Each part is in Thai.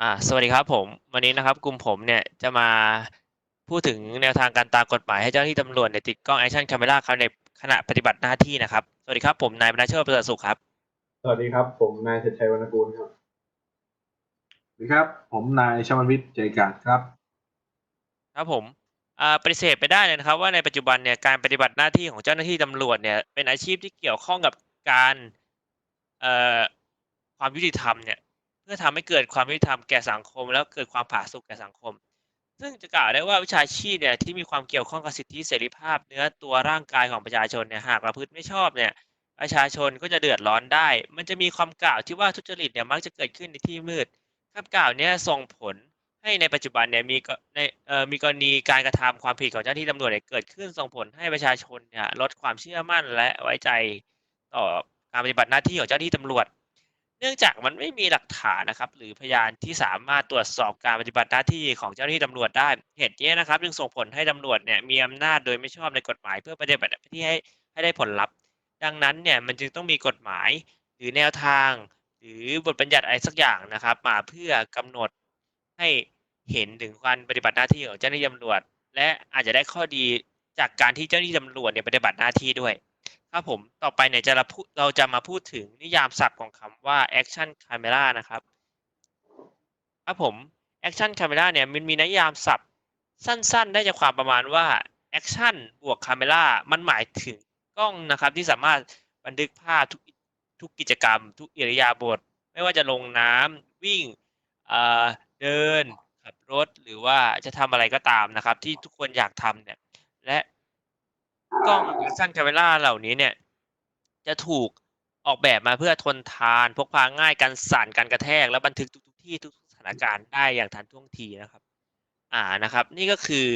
อ่าสวัสดีครับผมวันนี้นะครับกลุ่มผมเนี่ยจะมาพูดถึงแนวทางการตามกฎหมายให้เจ้าหน้าที่ตำรวจเนี่ยติดกล้องแอคชั่นคาเมราครับในขณะปฏิบัติหน้าที่นะครับ สวัสดีครับ ผมนายบรรณเชิดประเสริฐสุขครับ สวัสดีครับ ผมนายเฉดชัยวรรณกูลครับ สวัสดีครับ ผมนายชมันวิทย์ใจกาดครับ ครับผมอ่าปฏิเสธไปได้เลยนะครับว่าในปัจจุบันเนี่ยการปฏิบัติหน้าที่ของเจ้าหน้าที่ตำรวจเนี่ยเป็นอาชีพที่เกี่ยวข้องกับการเอ่อความยุติธรรมเนี่ยเพื่อทำให้เกิดความยุติธรรมแก่สังคม แล้วเกิดความผาสุกแก่สังคม ซึ่งจะกล่าวได้ว่าวิชาชีพเนี่ยที่มีความเกี่ยวข้องกับสิทธิเสรีภาพ เนื้อตัวร่างกายของประชาชนเนี่ยหากประพฤติไม่ชอบเนี่ยประชาชนก็จะเดือดร้อนได้ มันจะมีความกล่าวที่ว่าทุจริตเนี่ยมักจะเกิดขึ้นในที่มืดคำกล่าวเนี้ส่งผลให้ในปัจจุบันเนี่ยมีกในเอ่อมีกรณีการกระทำความผิดของเจ้าหน้าที่ตำรวจเนี่ยเกิดขึ้นส่งผลให้ประชาชนเนี่ยลดความเชื่อมั่นและไว้ใจต่อการปฏิบัติหน้าที่ของเจ้าหน้าที่ตำรวจ เนื่องจากมันไม่มีหลักฐานนะครับ หรือพยานที่สามารถตรวจสอบการปฏิบัติหน้าที่ของเจ้าหน้าที่ตำรวจได้ เหตุนี้นะครับ จึงส่งผลให้ตำรวจเนี่ยมีอำนาจโดยไม่ชอบในกฎหมาย เพื่อปฏิบัติหน้าที่ให้ให้ได้ผลลัพธ์ ดังนั้นเนี่ยมันจึงต้องมีกฎหมาย หรือแนวทาง หรือบทบัญญัติอะไรสักอย่างนะครับ มาเพื่อกำหนดให้เห็นถึงการปฏิบัติหน้าที่ของเจ้าหน้าที่ตำรวจ และอาจจะได้ข้อดีจากการที่เจ้าหน้าที่ตำรวจเนี่ยปฏิบัติหน้าที่ด้วย ครับผมต่อไปเนี่ยจะเราพูดเราจะมาพูดถึงนิยามศัพท์ของคำว่า action camera นะครับครับผม action camera เนี่ยมันมีนิยามศัพท์สั้น ๆ ได้จากความประมาณว่า action บวก camera มันหมายถึงกล้องนะครับ ที่สามารถบันทึกภาพทุกทุกกิจกรรม ทุกอิริยาบถไม่ว่าจะลงน้ำวิ่งเอ่อเดินขับรถหรือว่าจะทำอะไรก็ตามนะครับ ที่ทุกคนอยากทำเนี่ยและ กล้อง action camera เหล่านี้เนี่ย จะถูกออกแบบมาเพื่อทนทาน พกพาง่ายกันสั่นการกระแทก และบันทึกทุกๆที่ทุกสถานการณ์ได้อย่างทันท่วงทีนะครับ อ่านะครับ นี่ก็คือ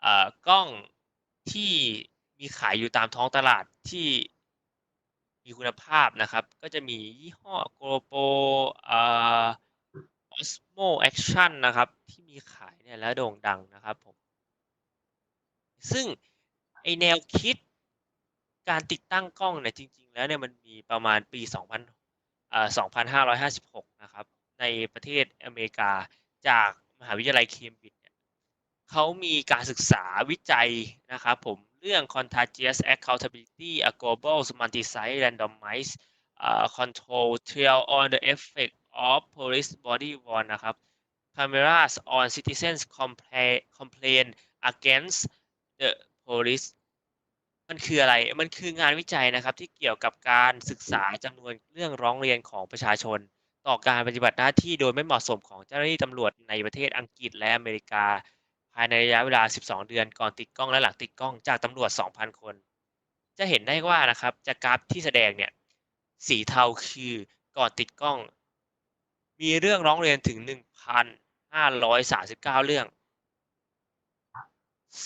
เอ่อกล้องที่มีขายอยู่ตามท้องตลาดที่มีคุณภาพนะครับ ก็จะมียี่ห้อ GoPro เอ่อ Osmo Action นะครับ ที่มีขายเนี่ยแล้วโด่งดังนะครับผม ซึ่ง ไอแนวคิดการติดตั้งกล้องเนี่ยจริง ๆ แล้วเนี่ยมันมีประมาณปี 2000เอ่อ2556 นะครับ ในประเทศอเมริกาจากมหาวิทยาลัยเคมบริดจ์เนี่ยเขามีการศึกษาวิจัยนะครับผมเรื่อง contagious accountability a global multi-site randomized uh, control trial on the effect of police body worn นะครับ cameras on citizens complain complain against the police มันคืออะไร มันคืองานวิจัยนะครับ ที่เกี่ยวกับการศึกษาจำนวนเรื่องร้องเรียนของประชาชน ต่อการปฏิบัติหน้าที่โดยไม่เหมาะสมของเจ้าหน้าที่ตำรวจในประเทศอังกฤษและอเมริกา ภายในระยะเวลา 12 เดือนก่อนติดกล้องและหลังติดกล้องจากตำรวจ 2,000 คน จะเห็นได้ว่านะครับจากกราฟที่แสดงเนี่ยสีเทาคือก่อนติดกล้อง มีเรื่องร้องเรียนถึง 1,539 เรื่อง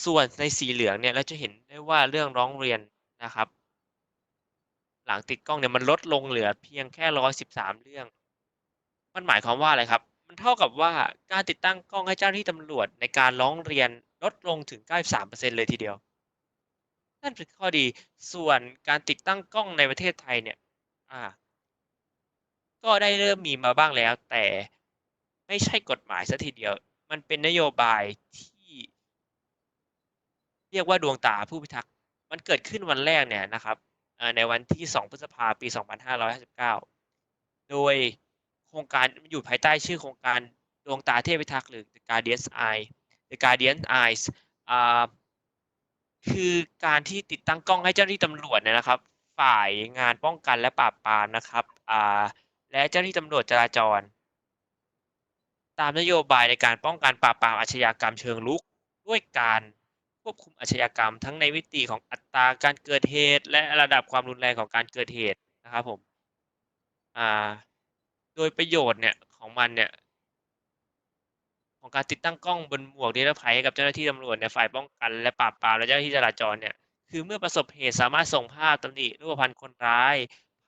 ส่วนในสีเหลืองเนี่ยเราจะเห็นได้ว่าเรื่องร้องเรียนนะครับ หลังติดกล้องเนี่ยมันลดลงเหลือเพียงแค่ร้อยสิบสามเรื่อง มันหมายความว่าอะไรครับ มันเท่ากับว่าการติดตั้งกล้องให้เจ้าหน้าที่ตำรวจในการร้องเรียนลดลงถึง93%เลยทีเดียว นั่นเป็นข้อดี ส่วนการติดตั้งกล้องในประเทศไทยเนี่ย อ่า ก็ได้เริ่มมีมาบ้างแล้ว แต่ไม่ใช่กฎหมายซะทีเดียว มันเป็นนโยบายที่ เรียกว่าดวงตาผู้พิทักษ์มันเกิดขึ้นวันแรกเนี่ยนะครับในวันที่ 2 พฤษภาปี 2559 โดยโครงการมันอยู่ภายใต้ชื่อโครงการดวงตาเทพพิทักษ์หรือ The Guardian Eye The Guardian Eyes อ่าคือการที่ติดตั้งกล้องให้เจ้าหน้าที่ตำรวจเนี่ยนะครับ ฝ่ายงานป้องกันและปราบปรามนะครับและเจ้าหน้าที่ตำรวจจราจร ตามนโยบายในการป้องกันปราบปรามอาชญากรรมเชิงรุกด้วยการ ควบคุมอาชญากรรม ทั้งในมิติของอัตราการเกิดเหตุ และระดับความรุนแรงของการเกิดเหตุนะครับผมอ่าโดยประโยชน์เนี่ยของมันเนี่ยของการติดตั้งกล้องบนหมวกนิรภัยให้กับเจ้าหน้าที่ตำรวจในฝ่ายป้องกันและปราบปรามและเจ้าหน้าที่จราจรเนี่ยคือเมื่อประสบเหตุสามารถส่งภาพตำหนิรูปพรรณคนร้าย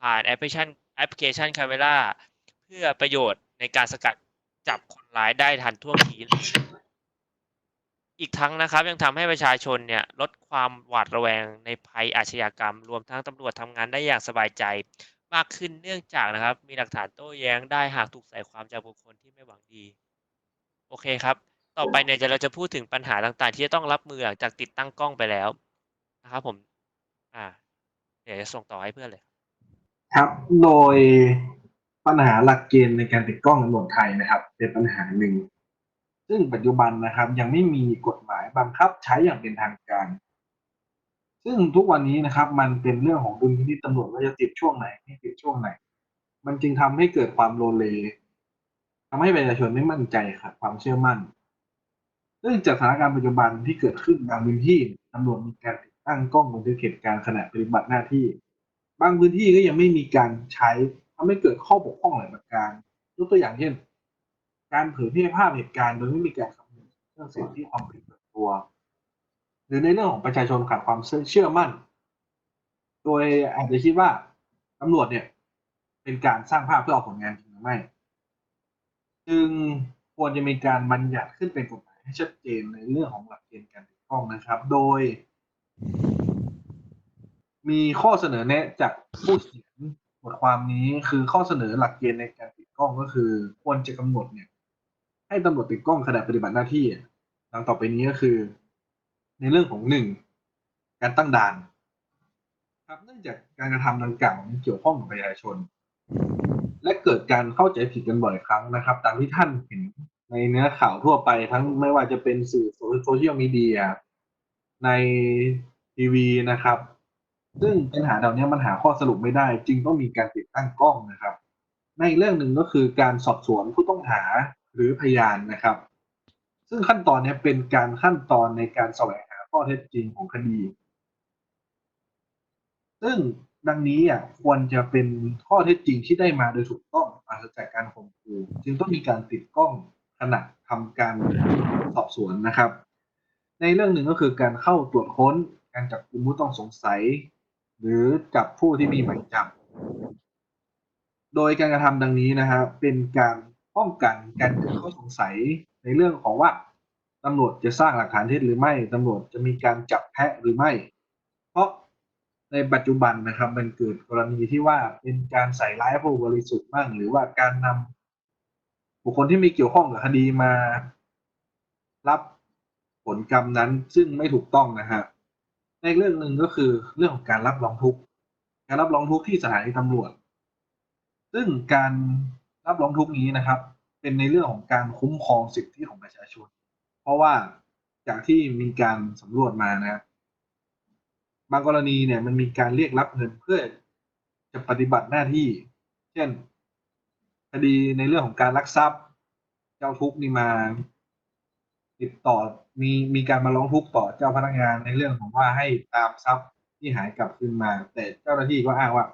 ผ่านแอปพลิเคชันแอปพลิเคชัน Camera เพื่อประโยชน์ในการสกัดจับคนร้ายได้ทันท่วงที อีกทั้งนะครับยังทำให้ประชาชนเนี่ยลดความหวาดระแวงในภัยอาชญากรรม รวมทั้งตำรวจทำงานได้อย่างสบายใจมากขึ้นเนื่องจากนะครับ มีหลักฐานโต้แย้งได้หากถูกใส่ความจากบุคคลที่ไม่หวังดี โอเคครับ ต่อไปเนี่ยจะเราจะพูดถึงปัญหาต่างๆ ที่จะต้องรับมือหลังจากติดตั้งกล้องไปแล้วนะครับผม อ่า เดี๋ยวจะส่งต่อให้เพื่อนเลย ครับ โดยปัญหาหลักเกณฑ์ในการติดกล้องตำรวจไทยนะครับ เป็นปัญหาหนึ่ง ซึ่งปัจจุบันนะครับยังไม่มีกฎหมายบังคับใช้อย่างเป็นทางการ ซึ่งทุกวันนี้นะครับ มันเป็นเรื่องของดุลพินิจตำรวจว่าจะติดช่วงไหนไม่ติดช่วงไหน มันจึงทำให้เกิดความโลเลทำให้ประชาชนไม่มั่นใจครับความเชื่อมั่นซึ่งจากสถานการณ์ปัจจุบันที่เกิดขึ้นบางพื้นที่ตำรวจมีการติดตั้งกล้องบันทึกเหตุการณ์ขณะปฏิบัติหน้าที่ บางพื้นที่ก็ยังไม่มีการใช้ทำให้เกิดข้อบกพร่องหลายประการยกตัวอย่างเช่น การเผยแพร่ภาพเหตุการณ์โดยไม่มีการคำนึงเรื่องสิทธิความเป็นส่วนตัว หรือในเรื่องของประชาชนขาดความเชื่อมั่น โดยอาจจะคิดว่าตำรวจเนี่ย เป็นการสร้างภาพเพื่อเอาผลงานจริงหรือไม่ จึงควรจะมีการบัญญัติขึ้นเป็นกฎหมายให้ชัดเจนในเรื่องของหลักเกณฑ์การติดกล้องนะครับ โดย มีข้อเสนอแนะจากผู้เขียนบทความนี้คือข้อเสนอหลักเกณฑ์ในการติดกล้องก็คือ ควรจะกำหนดเนี่ย ให้ตำรวจติดกล้องขณะปฏิบัติหน้าที่ดังต่อไปนี้ก็คือ ในเรื่องของหนึ่งการตั้งด่าน ครับเนื่องจากการกระทำดังกล่าวมันเกี่ยวข้องกับประชาชน และเกิดการเข้าใจผิดกันบ่อยครั้งนะครับ ตามที่ท่านเห็นในเนื้อข่าวทั่วไปทั้งไม่ว่าจะเป็นสื่อโซเชียลมีเดียในทีวีนะครับ ซึ่งปัญหาเหล่านี้มันหาข้อสรุปไม่ได้ จึงต้องมีการติดตั้งกล้องนะครับ ในเรื่องหนึ่งก็คือการสอบสวนผู้ต้องหา หรือพยานนะครับ ซึ่งขั้นตอนนี้เป็นการขั้นตอนในการแสวงหาข้อเท็จจริงของคดี ซึ่งดังนี้อะควรจะเป็นข้อเท็จจริงที่ได้มาโดยถูกต้องปราศจากการข่มขู่จึงต้องมีการติดกล้องขณะทำการสอบสวนนะครับ ในเรื่องหนึ่งก็คือการเข้าตรวจค้นการจับกุมผู้ต้องสงสัย หรือจับผู้ที่มีหมายจับ โดยการกระทำดังนี้นะครับเป็นการ ป้องกันการเกิดข้อสงสัยในเรื่องของว่าตำรวจจะสร้างหลักฐานเท็จหรือไม่ตำรวจจะมีการจับแพะหรือไม่ เพราะในปัจจุบันนะครับ มันเกิดกรณีที่ว่าเป็นการใส่ร้ายผู้บริสุทธิ์บ้างหรือว่าการนำบุคคลที่มีเกี่ยวข้องกับคดีมา รับผลกรรมนั้นซึ่งไม่ถูกต้องนะฮะในเรื่องหนึ่งก็คือเรื่องของการรับรองทุกข์การรับรองทุกข์ที่สถานีตำรวจ ซึ่งการ รับร้องทุกข์นี้นะครับ เป็นในเรื่องของการคุ้มครองสิทธิของประชาชน เพราะว่าจากที่มีการสำรวจมานะครับบางกรณีเนี่ยมันมีการเรียกรับเงินเพื่อจะปฏิบัติหน้าที่ เช่นคดีในเรื่องของการลักทรัพย์ เจ้าทุกนี่มาติดต่อมีมีการมาร้องทุกข์ต่อเจ้าพนักงานในเรื่องของว่าให้ตามทรัพย์ที่หายกลับคืนมา แต่เจ้าหน้าที่ก็อ้างว่า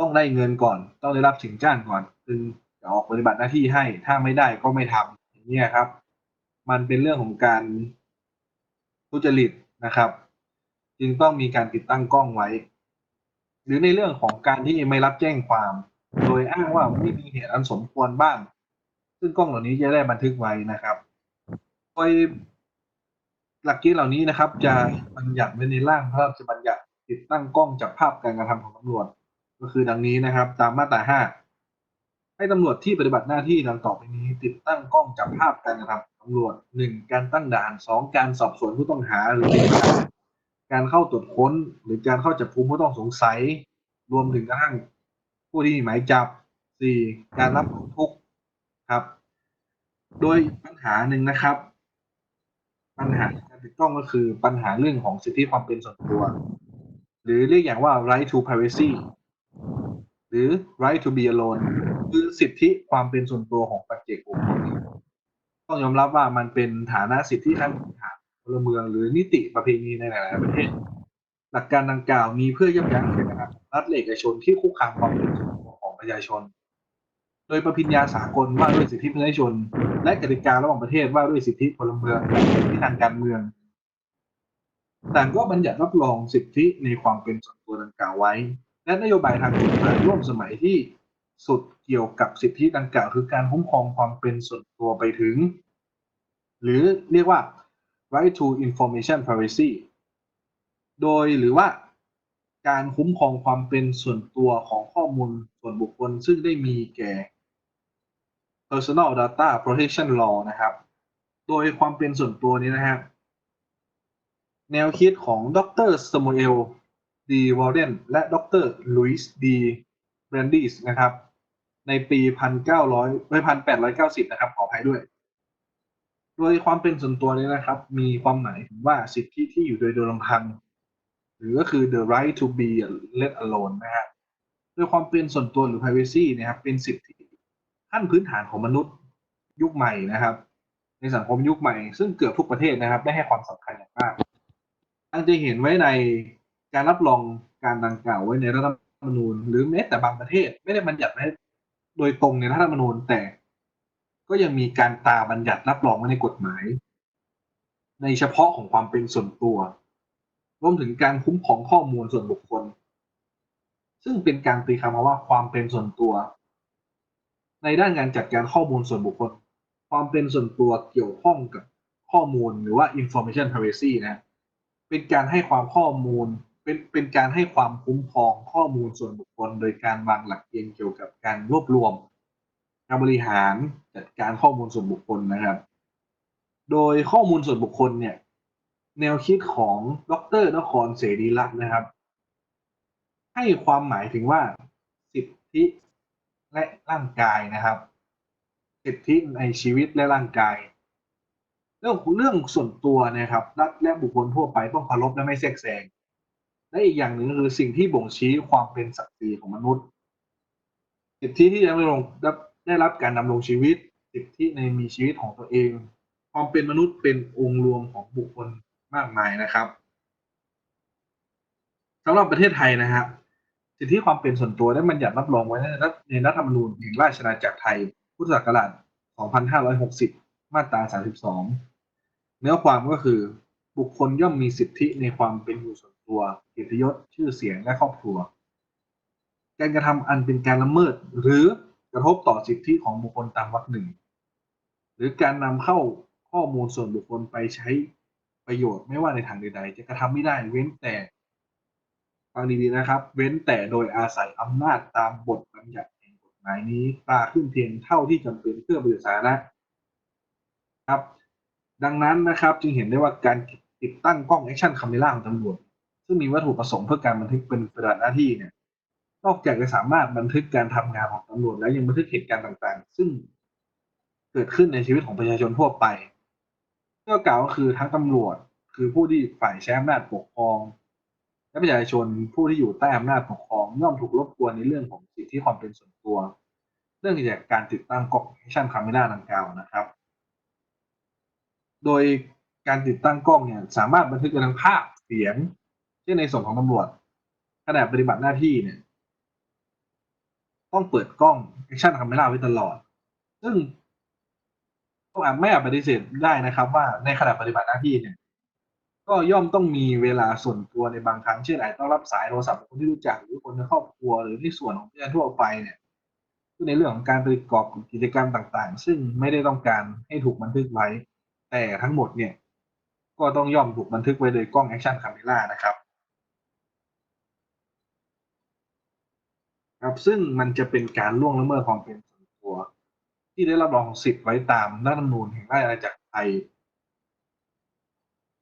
ต้องได้เงินก่อน ต้องได้รับถึงจ้างก่อนจึงจะออกปฏิบัติหน้าที่ให้ ถ้าไม่ได้ก็ไม่ทำอย่างนี้ครับ มันเป็นเรื่องของการทุจริตนะครับ จึงต้องมีการติดตั้งกล้องไว้ หรือในเรื่องของการที่ไม่รับแจ้งความ โดยอ้างว่าไม่มีเหตุอันสมควรบ้าง ซึ่งกล้องเหล่านี้จะได้บันทึกไว้นะครับโดยหลักเกณฑ์เหล่านี้นะครับ จะบัญญัติไว้ในร่างพระราชบัญญัติติดตั้งกล้องจับภาพการกระทำของตำรวจ ก็คือดังนี้นะครับ ตามมาตราห้าให้ตำรวจที่ปฏิบัติหน้าที่ดังต่อไปนี้ ติดตั้งกล้องจับภาพการกระทำตำรวจหนึ่งการตั้งด่านสองการสอบสวนผู้ต้องหาหรือการเข้าตรวจค้น หรือการเข้าจับกุมผู้ต้องสงสัย รวมถึงกระทั่งผู้ที่มีหมายจับสี่การรับของทุกครับ โดยปัญหาหนึ่งนะครับ ปัญหาการติดกล้องก็คือปัญหาเรื่องของสิทธิความเป็นส่วนตัว หรือเรียกอย่างว่า right to privacy หรือ right to be alone คือสิทธิความเป็นส่วนตัวของปัจเจกบุคคลต้องยอมรับว่ามันเป็นฐานะสิทธิทางฐานพลเมือง หรือนิติประเพณีในหลาย ๆ ประเทศ หลักการดังกล่าวมีเพื่อยับยั้งการกระทำรัฐเอกชนที่คุกคามความเป็นส่วนตัวของประชาชน โดยประพิญญาสากลว่าด้วยสิทธิประชาชน และกติการะหว่างประเทศว่าด้วยสิทธิพลเมืองและสิทธิทางการเมืองต่างก็บัญญัติรับรองสิทธิในความเป็นส่วนตัวดังกล่าวไว้ และนโยบายทางกฎหมายร่วมสมัยที่สุดเกี่ยวกับสิทธิดังกล่าว คือการคุ้มครองความเป็นส่วนตัวไปถึง หรือเรียกว่า right to information privacy โดยหรือว่าการคุ้มครองความเป็นส่วนตัวของข้อมูลส่วนบุคคล ซึ่งได้มีแก่ Personal Data Protection Law นะครับ โดยความเป็นส่วนตัวนี้นะครับ แนวคิดของดรสมูเอล ดีวอร์เดนและดรลุยส์ดีแบรนดิสนะครับ ในปี1900ไม่1890นะครับ ขออภัยด้วย โดยความเป็นส่วนตัวนี้นะครับ มีความหมายถึงว่าสิทธิที่อยู่โดยโดยลำพัง หรือก็คือ the right to be let alone นะฮะโดยความเป็นส่วนตัวหรือ privacy นะครับ เป็นสิทธิขั้นพื้นฐานของมนุษย์ยุคใหม่นะครับ ในสังคมยุคใหม่ ซึ่งเกือบทุกประเทศนะครับ ได้ให้ความสำคัญอย่างมากอันจะเห็นไว้ใน การรับรองการดังกล่าวไว้ในรัฐธรรมนูญ หรือแม้แต่บางประเทศ ไม่ได้บัญญัติไว้โดยตรงในรัฐธรรมนูญแต่ ก็ยังมีการตาบัญญัติรับรองไว้ในกฎหมาย ในเฉพาะของความเป็นส่วนตัวรวมถึงการคุ้มครองข้อมูลส่วนบุคคล ซึ่งเป็นการตีความว่าความเป็นส่วนตัว ในด้านการจัดการข้อมูลส่วนบุคคล ความเป็นส่วนตัวเกี่ยวข้องกับข้อมูลหรือว่า information privacy นะ เป็นการให้ความข้อมูล เป็นเป็นการให้ความคุ้มครองข้อมูลส่วนบุคคล โดยการวางหลักเกณฑ์เกี่ยวกับการรวบรวม การบริหารจัดการข้อมูลส่วนบุคคลนะครับ โดยข้อมูลส่วนบุคคลเนี่ย แนวคิดของดรนครเสรีรัตน์นะครับ ให้ความหมายถึงว่าสิทธิและร่างกายนะครับ สิทธิในชีวิตและร่างกาย เรื่องเรื่องส่วนตัวนะครับรัฐและบุคคลทั่วไปต้องเคารพและไม่แทรกแซง และอีกอย่างหนึ่งก็คือสิ่งที่บ่งชี้ความเป็นศักดิ์ศรีของมนุษย์ สิทธิที่จะดำรงได้รับการดำรงชีวิต สิทธิในมีชีวิตของตัวเอง ความเป็นมนุษย์เป็นองค์รวมของบุคคลมากมายนะครับสำหรับประเทศไทยนะครับสิทธิความเป็นส่วนตัวได้บัญญัติรับรองไว้ในรัฐในรัฐธรรมนูญแห่งราชอาณาจักรไทย พุทธศักราช 2560 มาตรา 32 เนื้อความก็คือบุคคลย่อมมีสิทธิในความเป็นอยู่ส่วน ตัวเกียรติยศชื่อเสียงและครอบครัว การกระทำอันเป็นการละเมิด หรือกระทบต่อสิทธิของบุคคลตามวรรคหนึ่ง หรือการนำเข้าข้อมูลส่วนบุคคลไปใช้ประโยชน์ไม่ว่าในทางใด ๆ จะกระทำไม่ได้เว้นแต่ฟังดีๆนะครับ เว้นแต่โดยอาศัยอำนาจตามบทบัญญัติแห่งกฎหมายนี้ตราขึ้นเพียงเท่าที่จำเป็นเพื่อประโยชน์สาธารณะครับ ดังนั้นนะครับจึงเห็นได้ว่าการติดตั้งกล้องแอคชั่นคาเมล่าของตำรวจ ซึ่งมีวัตถุประสงค์เพื่อการบันทึกเป็นปฏิบัติหน้าที่เนี่ย นอกจากจะสามารถบันทึกการทำงานของตำรวจแล้วยังบันทึกเหตุการณ์ต่างๆ ซึ่งเกิดขึ้นในชีวิตของประชาชนทั่วไปก็กล่าวก็คือทั้งตำรวจ คือผู้ที่ฝ่ายใช้อำนาจปกครอง และประชาชนผู้ที่อยู่ใต้อำนาจปกครองย่อมถูกรบกวนในเรื่องของสิทธิความเป็นส่วนตัว เรื่องจากการติดตั้งกล้องแอคชั่นคาเมล่าดังกล่าวนะครับ โดยการติดตั้งกล้องเนี่ยสามารถบันทึกทั้งภาพเสียง เช่ในส่วนของตำรวจขณะปฏิบัติหน้าที่เนี่ย ต้องเปิดกล้องแอคชั่นคาเมล่าไว้ตลอด ซึ่งก็อาจไม่อาจปฏิเสธได้นะครับ ว่าในขณะปฏิบัติหน้าที่เนี่ย ก็ย่อมต้องมีเวลาส่วนตัวในบางครั้งเช่นอาจต้องรับสายโทรศัพท์คนที่รู้จักหรือคนในครอบครัวหรือในส่วนของประชาชนทั่วไปเนี่ยในเรื่องของการประกอบกิจกรรมต่างๆ ซึ่งไม่ได้ต้องการให้ถูกบันทึกไว้ แต่ทั้งหมดเนี่ย ก็ต้องย่อมถูกบันทึกไว้โดยกล้องแอคชั่นคาเมล่านะครับ ครับซึ่งมันจะเป็นการล่วงละเมิดความเป็นส่วนตัว ที่ได้รับรองสิทธิ์ไว้ตามรัฐธรรมนูญแห่งราชอาณาจักรไทย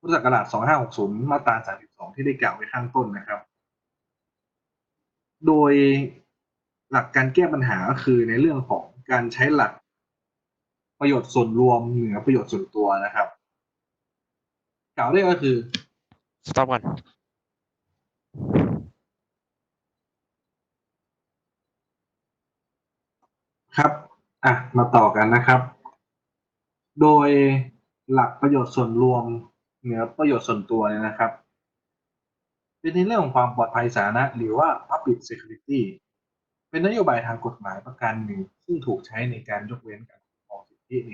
พุทธศักราช 2560 มาตรา 32 ที่ได้กล่าวไว้ข้างต้นนะครับ โดยหลักการแก้ปัญหาก็คือในเรื่องของการใช้หลักประโยชน์ส่วนรวมเหนือประโยชน์ส่วนตัวนะครับ กล่าวได้ก็คือ สต็อปก่อน ครับอะมาต่อกันนะครับ โดยหลักประโยชน์ส่วนรวมเหนือประโยชน์ส่วนตัวเนี่ยนะครับ เป็นในเรื่องของความปลอดภัยสาธารณะหรือว่า public security เป็นนโยบายทางกฎหมายประการหนึ่ง ซึ่งถูกใช้ในการยกเว้นการคุ้มครองสิทธิใน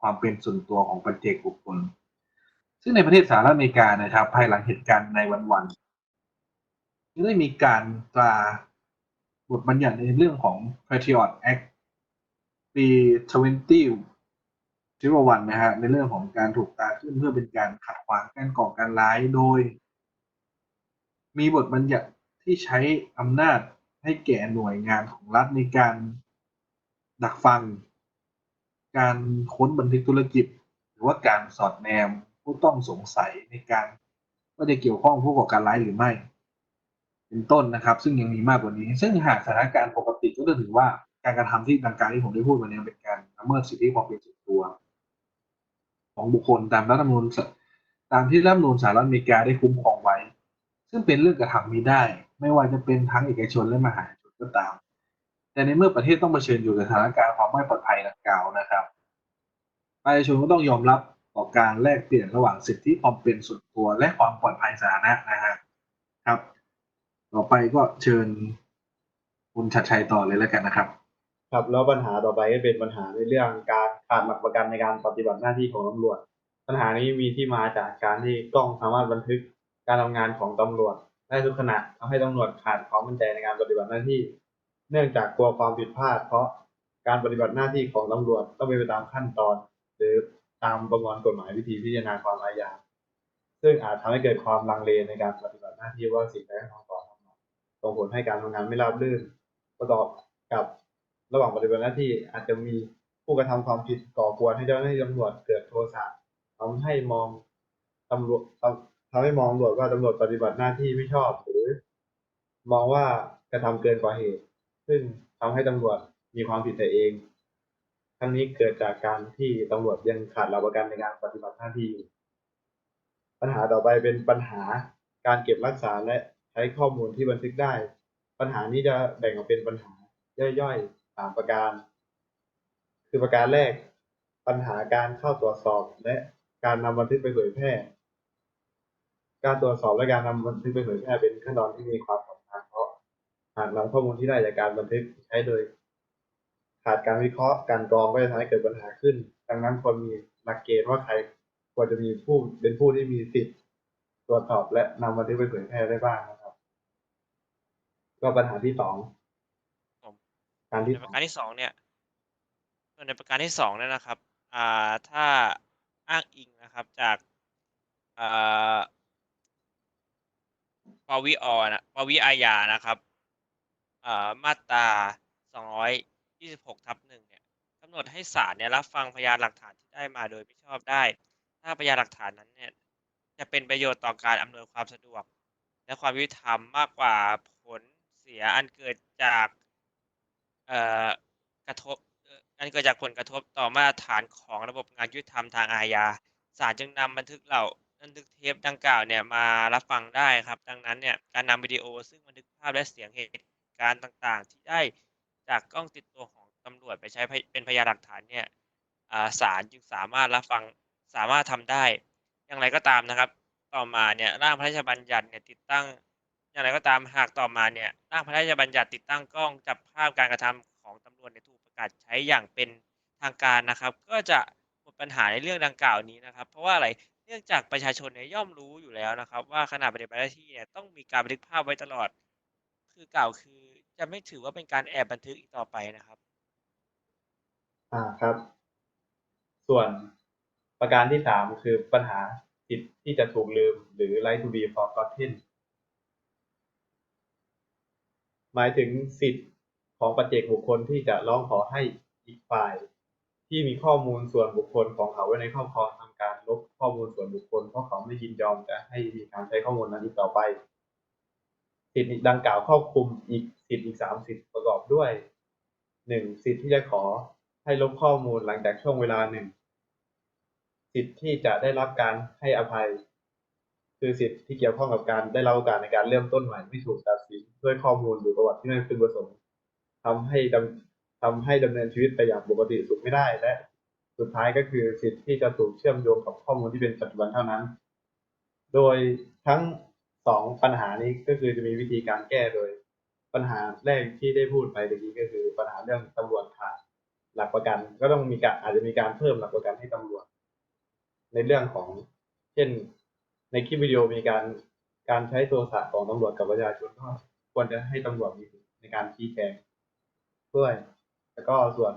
ความเป็นส่วนตัวของปัจเจกบุคคล ซึ่งในประเทศสหรัฐอเมริกานะครับ ภายหลังเหตุการณ์ในวันๆได้มีการตราบทบัญญัติในเรื่องของ Patriot Act ปี 20ที่ว่าวันนะฮะในเรื่องของการถูกตาขึ้นเพื่อเป็นการขัดขวางการก่อการร้ายโดย มีบทบัญญัติที่ใช้อำนาจให้แก่หน่วยงานของรัฐในการดักฟัง การค้นบันทึกธุรกิจ หรือว่าการสอดแนมผู้ต้องสงสัยในการว่าจะเกี่ยวข้องผู้ก่อการร้ายหรือไม่ เป็นต้นนะครับ ซึ่งยังมีมากกว่านี้ ซึ่งหากสถานการณ์ปกติก็จะถือว่า การกระทำที่ดังกล่าวที่ผมได้พูดมาเนี่ยเป็นการละเมิดสิทธิความเป็นส่วนตัว ของบุคคลตามรัฐธรรมนูญตามที่รัฐธรรมนูญสหรัฐอเมริกาได้คุ้มครองไว้ ซึ่งเป็นเรื่องกระทำนี้ได้ ไม่ว่าจะเป็นทั้งเอกชนและมหาชนก็ตาม แต่ในเมื่อประเทศต้องเผชิญอยู่กับสถานการณ์ความไม่ปลอดภัยดังกล่าวนะครับประชาชนก็ต้องยอมรับต่อการแลกเปลี่ยนระหว่างสิทธิความเป็นส่วนตัวและความปลอดภัยสาธารณะนะฮะครับ ต่อไปก็เชิญคุณชัดชัยต่อเลยแล้วกันนะครับ ครับแล้วปัญหาต่อไปก็เป็นปัญหาในเรื่องการขาดหลักประกันในการปฏิบัติหน้าที่ของตำรวจ ปัญหานี้มีที่มาจากการที่กล้องสามารถบันทึกการทำงานของตำรวจ ได้ทุกขณะทำให้ตำรวจขาดความมั่นใจในการปฏิบัติหน้าที่ เนื่องจากกลัวความผิดพลาด เพราะการปฏิบัติหน้าที่ของตำรวจต้องเป็นไปตามขั้นตอน หรือตามประมวลกฎหมายวิธีพิจารณาความอาญาซึ่งอาจทำให้เกิดความลังเลในการปฏิบัติหน้าที่ว่าสิ่งใดต้องทำต่อทำมาส่งผลให้การทำงานไม่ราบรื่นประกอบกับ ระหว่างปฏิบัติหน้าที่อาจจะมีผู้กระทำความผิดก่อกวนให้เจ้าหน้าที่ตำรวจเกิดโทสะทำให้มองตำรวจทำให้มองตำรวจว่าตำรวจปฏิบัติหน้าที่ไม่ชอบ หรือ มองว่ากระทำเกินกว่าเหตุ ซึ่งทำให้ตำรวจมีความผิดแต่เอง ทั้งนี้เกิดจากการที่ตำรวจยังขาดหลักประกันในการปฏิบัติหน้าที่อยู่ปัญหาต่อไปเป็นปัญหาการเก็บรักษาและใช้ข้อมูลที่บันทึกได้ ปัญหานี้จะแบ่งออกเป็นปัญหาย่อยๆ สามประการ คือประการแรก ปัญหาการเข้าตรวจสอบและการนำบันทึกไปเผยแพร่ การตรวจสอบและการนำบันทึกไปเผยแพร่เป็นขั้นตอนที่มีความสำคัญเพราะหากนำข้อมูลที่ได้จากการบันทึกใช้โดย ขาดการวิเคราะห์การกรองก็จะทำให้เกิดปัญหาขึ้น ดังนั้นควรมีหลักเกณฑ์ว่าใครควรจะมีผู้เป็นผู้ที่มีสิทธิ์ตรวจสอบและนำบันทึกไปเผยแพร่ได้บ้างนะครับ ก็ปัญหาที่สอง การในที่ประการที่สองเนี่ยส่วนในประการที่สองเนี่ยนะครับอ่าถ้าอ้างอิงนะครับจากอ่าปวิอนะปวิอาญานะครับอ่ามาตราสองร้อยยี่สิบหกทับหนึ่งเนี่ยกำหนดให้ศาลเนี่ยรับฟังพยานหลักฐานที่ได้มาโดยไม่ชอบได้ ถ้าพยานหลักฐานนั้นเนี่ยจะเป็นประโยชน์ต่อการอำนวยความสะดวก และความยุติธรรมมากกว่าผลเสียอันเกิดจาก กระทบเอ่ออันเกิดจากผลกระทบต่อมาตรฐานของระบบงานยุติธรรมทางอาญาศาลจึงนำบันทึกเหล่าบันทึกเทปดังกล่าวเนี่ยมารับฟังได้ครับ ดังนั้นเนี่ยการนำวิดีโอซึ่งบันทึกภาพและเสียงเหตุการณ์ต่างๆ ที่ได้จากกล้องติดตัวของตำรวจไปใช้เป็นพยานหลักฐานเนี่ยอ่าศาลจึงสามารถรับฟังสามารถทำได้ อย่างไรก็ตามนะครับ ต่อมาเนี่ยร่างพระราชบัญญัติเนี่ยติดตั้ง อย่างไรก็ตามหากต่อมาเนี่ยร่างพระราชบัญญัติติดตั้งกล้องจับภาพการกระทำของตำรวจในถูกประกาศใช้อย่างเป็นทางการนะครับ ก็จะหมดปัญหาในเรื่องดังกล่าวนี้นะครับ เพราะว่าอะไรเนื่องจากประชาชนเนี่ยย่อมรู้อยู่แล้วนะครับ ว่าขณะปฏิบัติหน้าที่เนี่ยต้องมีการบันทึกภาพไว้ตลอด คือกล่าวคือจะไม่ถือว่าเป็นการแอบบันทึกอีกต่อไปนะครับ อ่าครับ ส่วนประการที่สามคือปัญหาสิทธิ์ที่จะถูกลืมหรือ right to be forgotten หมายถึงสิทธิ์ของปัจเจกบุคคลที่จะร้องขอให้อีกฝ่าย ที่มีข้อมูลส่วนบุคคลของเขาไว้ในครอบครองทำการลบข้อมูลส่วนบุคคลเพราะเขาไม่ยินยอมจะให้มีการใช้ข้อมูลนั้นอีกต่อไป สิทธิ์ดังกล่าวครอบคลุมอีกสิทธิ์อีกสามสิทธิ์ประกอบด้วยหนึ่งสิทธิ์ที่จะขอให้ลบข้อมูลหลังจากช่วงเวลาหนึ่งสิทธิ์ที่จะได้รับการให้อภัย คือสิทธิ์ที่เกี่ยวข้องกับการได้รับโอกาสในการเริ่มต้นใหม่ไม่ถูกตัดสิน ด้วยข้อมูลหรือประวัติที่ไม่พึงประสงค์ทำให้ดำทำให้ดำเนินชีวิตไปอย่างปกติสุขไม่ได้ และสุดท้ายก็คือสิทธิ์ที่จะถูกเชื่อมโยงกับข้อมูลที่เป็นปัจจุบันเท่านั้น โดยทั้งสองปัญหานี้ก็คือจะมีวิธีการแก้โดย ปัญหาแรกที่ได้พูดไปตะกี้ก็คือปัญหาเรื่องตำรวจขาดหลักประกัน ก็ต้องมีการอาจจะมีการเพิ่มหลักประกันให้ตำรวจ ในเรื่องของเช่นในคลิปวิดีโอมีการการใช้โทรศัพท์ของตำรวจกับประชาชนก็ ควรจะให้ตำรวจมีสิทธิ์ในการชี้แจงด้วย แล้วก็ส่วน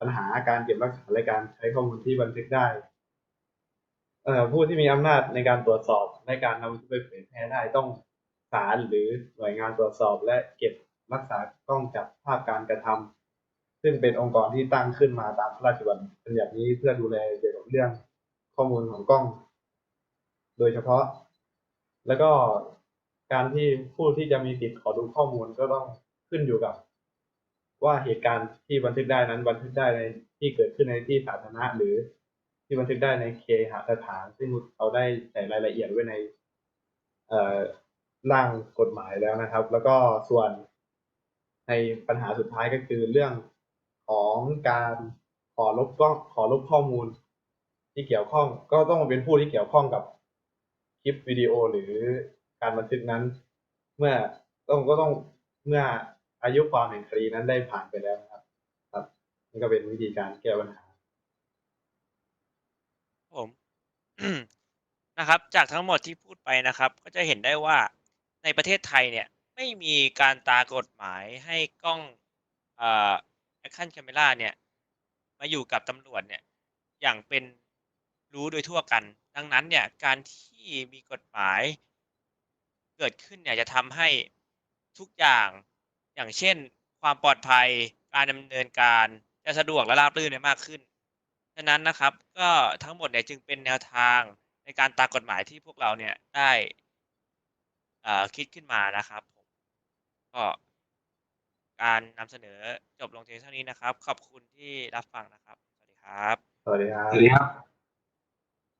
ปัญหาการเก็บรักษาและการใช้ข้อมูลที่บันทึกได้เออผู้ที่มีอำนาจในการตรวจสอบและการนำไปเผยแพร่ได้ต้องศาลหรือหน่วยงานตรวจสอบ และเก็บรักษากล้องจับภาพการกระทำซึ่งเป็นองค์กรที่ตั้งขึ้นมาตามพระราชบัญญัตินี้เพื่อดูแลเกี่ยวกับเรื่องข้อมูลของกล้อง โดยเฉพาะ แล้วก็ การที่ผู้ที่จะมีสิทธิ์ขอดูข้อมูลก็ต้องขึ้นอยู่กับ ว่าเหตุการณ์ที่บันทึกได้นั้นบันทึกได้ในที่เกิดขึ้นในที่สาธารณะหรือที่บันทึกได้ในเคหสถาน ซึ่งเราได้ใส่รายละเอียดไว้ในเอ่อร่างกฎหมายแล้วนะครับ แล้วก็ส่วนในปัญหาสุดท้ายก็คือเรื่องของการขอลบกล้องขอลบข้อมูลที่เกี่ยวข้อง ก็ต้องเป็นผู้ที่เกี่ยวข้องกับคลิปวิดีโอหรือ การบันทึกนั้น เมื่อต้องก็ต้องเมื่ออายุความแห่งคดีนั้นได้ผ่านไปแล้วนะครับ ครับนี่ก็เป็นวิธีการแก้ปัญหาผมนะครับ จากทั้งหมดที่พูดไปนะครับ ก็จะเห็นได้ว่าในประเทศไทยเนี่ย ไม่มีการตากฎหมายให้กล้องเอ่อ action camera เนี่ย มาอยู่กับตำรวจเนี่ย อย่างเป็นรู้โดยทั่วกัน ดังนั้นเนี่ย การที่มีกฎหมาย เกิดขึ้นเนี่ยจะทำให้ทุกอย่างอย่างเช่น ความปลอดภัยการดำเนินการจะสะดวกและราบรื่นได้มากขึ้นฉะนั้นนะครับก็ทั้งหมดเนี่ยจึงเป็นแนวทางในการตามกฎหมายที่พวกเราเนี่ยได้เอ่อคิดขึ้นมานะครับผมก็การนำเสนอจบลงเพียงเท่านี้นะครับ ขอบคุณที่รับฟังนะครับ สวัสดีครับ สวัสดีครับสวัสดีครับ